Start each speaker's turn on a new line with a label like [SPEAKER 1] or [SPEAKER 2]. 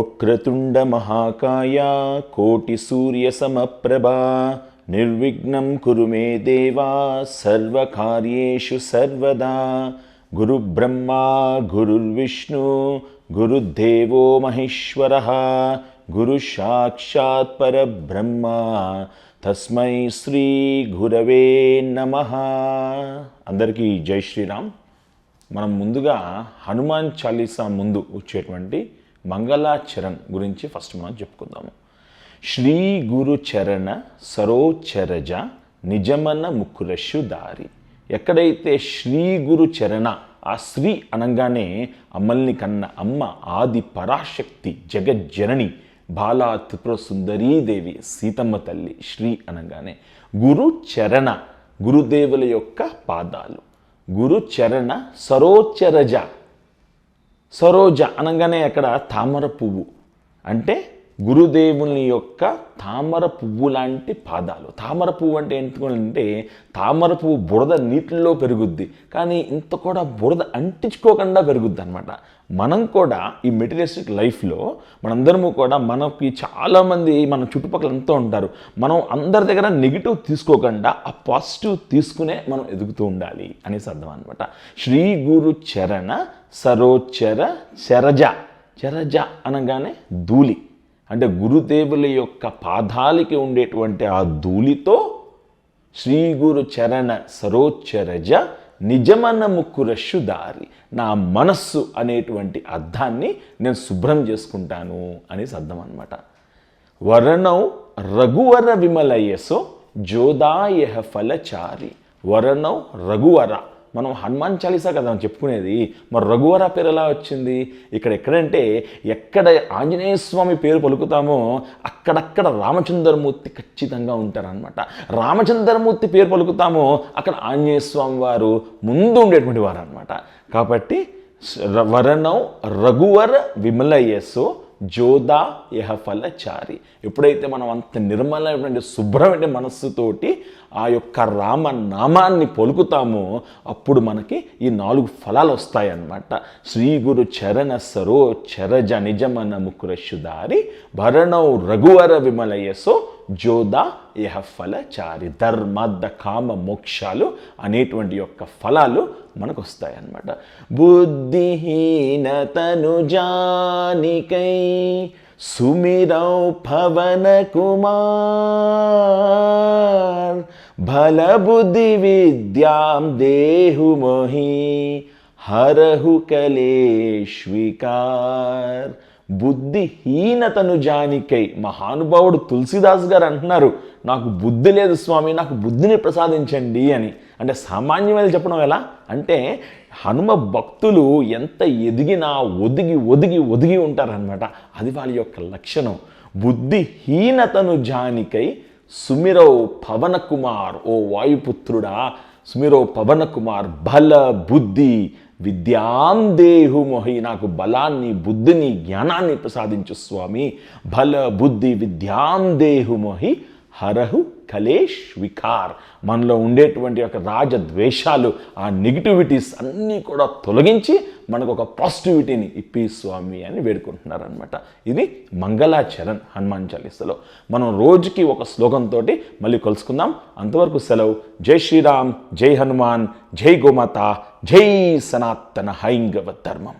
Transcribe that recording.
[SPEAKER 1] ఉక్రతుండ కోటి సూర్య సమప్రభా నిర్విఘ్నం కురు మే దేవా సర్వకార్యేషు సర్వదా గురుబ్రహ్మ గురుర్విష్ణు గురుదేవో మహేశ్వర గురు సాక్షాత్ పరబ్రహ్మ తస్మై శ్రీ గురవే నమ అందరికీ జై శ్రీరామ్ మనం ముందుగా హనుమాన్ చాలీసా ముందు వచ్చేటువంటి మంగళాచరణ్ గురించి ఫస్ట్ మనం చెప్పుకుందాము శ్రీ గురు చరణ సరోచరజ నిజమన ముకురషు దారి ఎక్కడైతే శ్రీ గురు చరణ ఆ శ్రీ అనగానే అమ్మల్ని కన్న అమ్మ ఆది పరాశక్తి జగజ్జనని బాలా త్రిపుర సుందరీదేవి సీతమ్మ తల్లి శ్రీ అనగానే గురు చరణ గురుదేవుల యొక్క పాదాలు గురు చరణ సరోచరజ సరోజ అనగానే అక్కడ తామర పువ్వు అంటే గురుదేవుని యొక్క తామర పువ్వు లాంటి పాదాలు తామర పువ్వు అంటే ఎందుకంటే తామర పువ్వు బురద నీటిలో పెరుగుద్ది కానీ ఇంత కూడా బురద అంటించుకోకుండా పెరుగుద్ది అనమాట మనం కూడా ఈ మెటీరియలిస్టిక్ లైఫ్లో మనందరము కూడా మనకి చాలామంది మన చుట్టుపక్కల ఎంతో ఉంటారు మనం అందరి దగ్గర నెగిటివ్ తీసుకోకుండా ఆ పాజిటివ్ తీసుకునే మనం ఎదుగుతూ ఉండాలి అనేసి అర్థం అనమాట శ్రీ గురు చరణ సరోచర చరజ చరజ అనగానే ధూళి అంటే గురుదేవుల యొక్క పాదాలకి ఉండేటువంటి ఆ ధూళితో శ్రీ గురు చరణ సరోచరజ నిజమన్న ముక్కురషు దారి నా మనస్సు అనేటువంటి అర్థాన్ని నేను శుభ్రం చేసుకుంటాను అనేసి అర్థం అనమాట వరణౌ రఘువర విమలయసో జోదాయహ ఫలచారి వరణౌ రఘువర మనం హనుమాన్ చాలీసా కదా మనం చెప్పుకునేది మరి రఘువర పేరు ఎలా వచ్చింది ఇక్కడ ఎక్కడంటే ఎక్కడ ఆంజనేయ స్వామి పేరు పలుకుతామో అక్కడక్కడ రామచంద్రమూర్తి ఖచ్చితంగా ఉంటారనమాట రామచంద్రమూర్తి పేరు పలుకుతామో అక్కడ ఆంజనేయ స్వామి వారు ముందు ఉండేటువంటి వారు అనమాట కాబట్టి వరణం రఘువర విమలయ్యసో జోదా ఫలచారి ఎప్పుడైతే మనం అంత నిర్మలమైనటువంటి శుభ్రమైన మనస్సుతోటి ఆ యొక్క రామ నామాన్ని పలుకుతామో అప్పుడు మనకి ఈ నాలుగు ఫలాలు వస్తాయన్నమాట శ్రీ గురు చరణ సరో చరజ నిజమన ముకురశుదారి భరణౌ రఘువర విమలయసో జోదా ఇహ చారి ధర్మార్థ కామ మోక్షాలు అనేటువంటి యొక్క ఫలాలు మనకు వస్తాయన్నమాట
[SPEAKER 2] బుద్ధిహీనతను జానికై సుమిరౌ భవన కుమార్ బుద్ధి విద్యాం దేహుమోహి హరహు కలేష్వికార్ బుద్ధిహీనతను జానికై మహానుభావుడు తులసిదాస్ గారు అంటున్నారు నాకు బుద్ధి లేదు స్వామి నాకు బుద్ధిని ప్రసాదించండి అని అంటే సామాన్యమైన చెప్పడం ఎలా అంటే హనుమ భక్తులు ఎంత ఎదిగినా ఒదిగి ఒదిగి ఒదిగి ఉంటారనమాట అది వాళ్ళ యొక్క లక్షణం బుద్ధిహీనతను జానికై సుమిరో పవన కుమార్ ఓ వాయుపుత్రుడా సుమిరో పవన కుమార్ బల బుద్ధి విద్యాం దేహు మొహి నాకు బలాన్ని బుద్ధిని జ్ఞానాన్ని ప్రసాదించు స్వామి బల బుద్ధి విద్యాం దేహు మొహి హరహు కలేష్ వికార్ మనలో ఉండేటువంటి యొక్క రాజద్వేషాలు ఆ నెగిటివిటీస్ అన్నీ కూడా తొలగించి మనకు ఒక పాజిటివిటీని ఇప్పి స్వామి అని వేడుకుంటున్నారనమాట ఇది మంగళాచరణ్ హనుమాన్ చాలీసలో మనం రోజుకి ఒక శ్లోకంతో మళ్ళీ కలుసుకుందాం అంతవరకు సెలవు జై శ్రీరామ్ జై హనుమాన్ జై గోమాత జై సనాతన హైంగవ ధర్మం